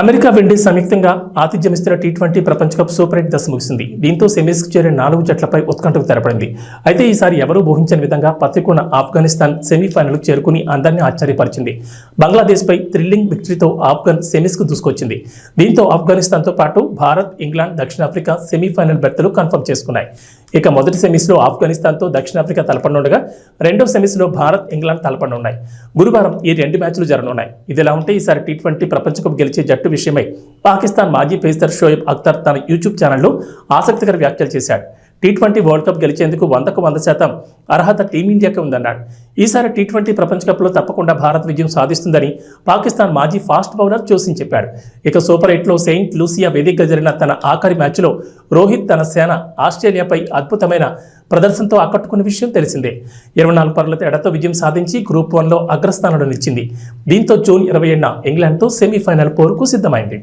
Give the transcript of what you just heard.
America Windies సంయుక్తంగా ఆతిథ్యమిస్తున్న T twenty ప్రపంచ కప్ సూపర్ ఎయిట్ దశ ముగిసింది. దీంతో సెమీస్కి చేరిన నాలుగు జట్లపై ఉత్కంఠకు తెరపడింది. అయితే ఈసారి ఎవరూ ఊహించని విధంగా పత్రికున్న ఆఫ్ఘనిస్తాన్ సెమీఫైనల్కు చేరుకుని అందరినీ ఆశ్చర్యపరిచింది. బంగ్లాదేశ్పై థ్రిల్లింగ్ విక్టరీతో ఆఫ్ఘన్ సెమీస్కు దూసుకొచ్చింది. దీంతో ఆఫ్ఘనిస్తాన్తో పాటు భారత్ ఇంగ్లాండ్ దక్షిణాఫ్రికా సెమీఫైనల్ బెర్తలు కన్ఫర్మ్ చేసుకున్నాయి. ఇక మొదటి సెమీస్లో ఆఫ్ఘనిస్తాన్తో దక్షిణాఫ్రికా తలపడనుండగా రెండో సెమీస్లో భారత్ ఇంగ్లాండ్ తలపడనున్నాయి గురువారం ఈ రెండు మ్యాచ్లు జరగనున్నాయి. ఇదిలా ఉంటే ఈసారి టీ ట్వంటీ ప్రపంచకప్ గెలిచే జట్టు విషయమై పాకిస్తాన్ మాజీ పేసర్ షోయబ్ అఖ్తర్ తన యూట్యూబ్ ఛానల్లో ఆసక్తికర వ్యాఖ్యలు చేశాడు. టీ ట్వంటీ వరల్డ్ కప్ గెలిచేందుకు వందకు వంద శాతం అర్హత టీమిండియాకే ఉందన్నాడు. ఈసారి టీ ట్వంటీ ప్రపంచ కప్లో తప్పకుండా భారత్ విజయం సాధిస్తుందని పాకిస్తాన్ మాజీ ఫాస్ట్ బౌలర్ జోసిన్ చెప్పాడు. ఇక సూపర్ ఎయిట్లో సెయింట్ లూసియా వేదికగా జరిగిన తన ఆఖరి మ్యాచ్లో రోహిత్ తన సేన ఆస్ట్రేలియాపై అద్భుతమైన ప్రదర్శనతో ఆకట్టుకున్న విషయం తెలిసిందే. ఇరవై నాలుగు పరుల తేడాతో విజయం సాధించి గ్రూప్ వన్లో అగ్రస్థానంలో నిలిచింది దీంతో జూన్ ఇరవై ఏడున ఇంగ్లాండ్తో సెమీఫైనల్ పోరుకు సిద్ధమైంది.